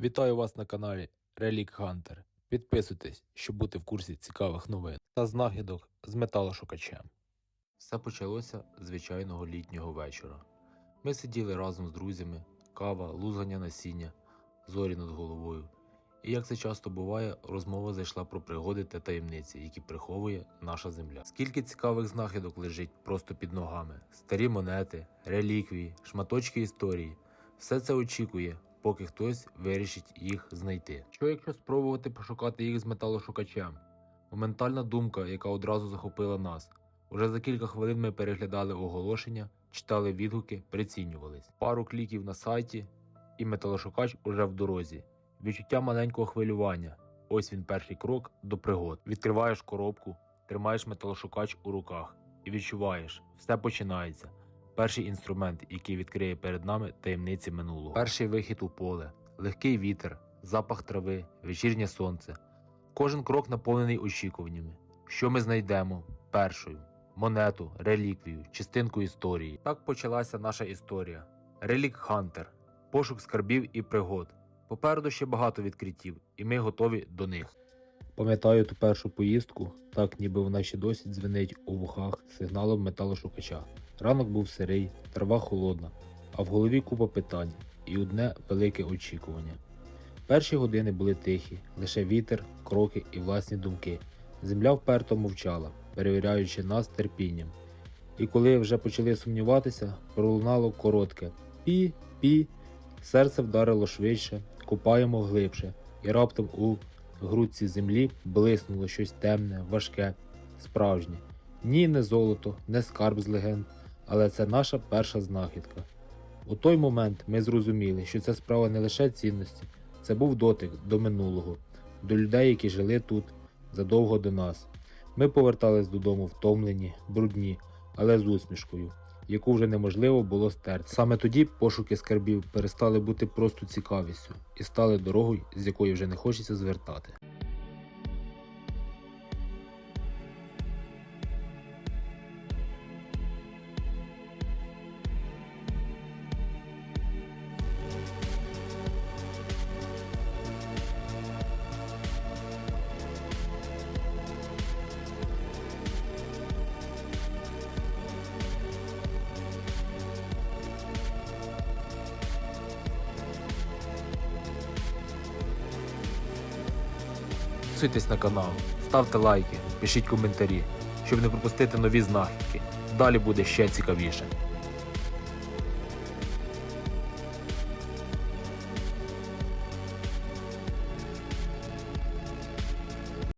Вітаю вас на каналі Relic Hunter. Підписуйтесь, щоб бути в курсі цікавих новин та знахідок з металошукачем. Все почалося звичайного літнього вечора. Ми сиділи разом з друзями, кава, лузгання насіння, зорі над головою. І як це часто буває, розмова зайшла про пригоди та таємниці, які приховує наша земля. Скільки цікавих знахідок лежить просто під ногами: старі монети, реліквії, шматочки історії. Все це очікує, поки хтось вирішить їх знайти. Що якщо спробувати пошукати їх з металошукачем? Моментальна думка, яка одразу захопила нас. Уже за кілька хвилин ми переглядали оголошення, читали відгуки, прицінювались. Пару кліків на сайті, і металошукач уже в дорозі. Відчуття маленького хвилювання. Ось він перший крок до пригод. Відкриваєш коробку, тримаєш металошукач у руках і відчуваєш, все починається. Перший інструмент, який відкриє перед нами таємниці минулого. Перший вихід у поле, легкий вітер, запах трави, вечірнє сонце. Кожен крок наповнений очікуваннями. Що ми знайдемо першою? Монету, реліквію, частинку історії. Так почалася наша історія. Релік Хантер. Пошук скарбів і пригод. Попереду ще багато відкриттів, і ми готові до них. Пам'ятаю ту першу поїздку, так ніби вона ще досі дзвенить у вухах сигналом металошукача. Ранок був сирий, трава холодна, а в голові купа питань і одне велике очікування. Перші години були тихі, лише вітер, кроки і власні думки. Земля вперто мовчала, перевіряючи нас терпінням. І коли вже почали сумніватися, пролунало коротке пі-пі, серце вдарило швидше, копаємо глибше, і раптом у грудці землі блиснуло щось темне, важке, справжнє. Ні, не золото, не скарб з легенд, але це наша перша знахідка. У той момент ми зрозуміли, що це справа не лише цінності, це був дотик до минулого, до людей, які жили тут задовго до нас. Ми повертались додому втомлені, брудні, але з усмішкою, яку вже неможливо було стерти. Саме тоді пошуки скарбів перестали бути просто цікавістю і стали дорогою, з якої вже не хочеться звертати. Підписуйтесь на канал, ставте лайки, пишіть коментарі, щоб не пропустити нові знахідки. Далі буде ще цікавіше.